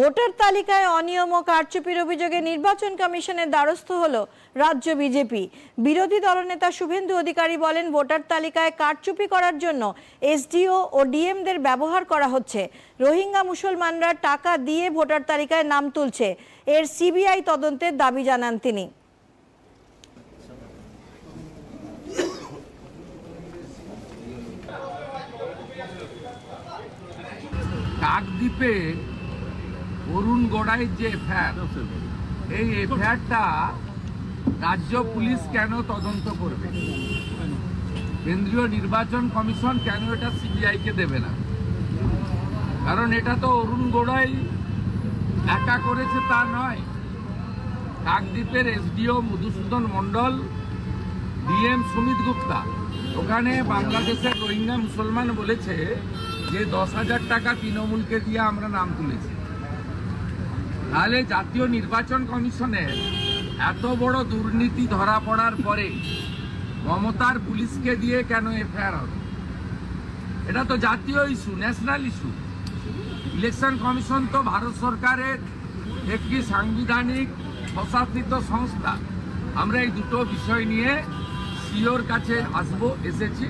Voter তালিকায় অনিয়ম ও কারচুপির অভিযোগে নির্বাচন কমিশনের দ্বারস্থ হল রাজ্য বিজেপি। বিরোধী দলনেতা শুভেন্দু অধিকারী বলেন, ভোটার তালিকায় কারচুপি করার জন্য এসডিও ও ডিএমদের ব্যবহার করা হচ্ছে। রোহিঙ্গা মুসলমানরা টাকা দিয়ে ভোটার তালিকায় নাম তুলছে। এর সিবিআই তদন্তের দাবি জানান তিনি। কাকদ্বীপে অরুণ গোড়াইয়ের যে এফআইআর এই এফআইআরটা রাজ্য পুলিশ কেন তদন্ত করবে? কেন্দ্রীয় নির্বাচন কমিশন কেন এটা সিবিআইকে দেবে না? কারণ এটা তো অরুণ গোড়াই একা করেছে তা নয়। কাকদ্বীপের এসডিও মধুসূদন মণ্ডল ডিএম সুমিত গুপ্তা। ওখানে বাংলাদেশের রোহিঙ্গা মুসলমান বলেছে যে দশ হাজার টাকা তৃণমূলকে দিয়ে আমরা নাম তুলেছি। তাহলে জাতীয় নির্বাচন কমিশনের এত বড় দুর্নীতি ধরা পড়ার পরে মমতার পুলিশকে দিয়ে কেন এফআইআর হবে? এটা তো জাতীয় issue, national issue. Election commission তো ভারত সরকারের একটি সাংবিধানিক প্রশাসিত সংস্থা। আমরা এই দুটো বিষয় নিয়ে সিওর কাছে আসব, এসেছি।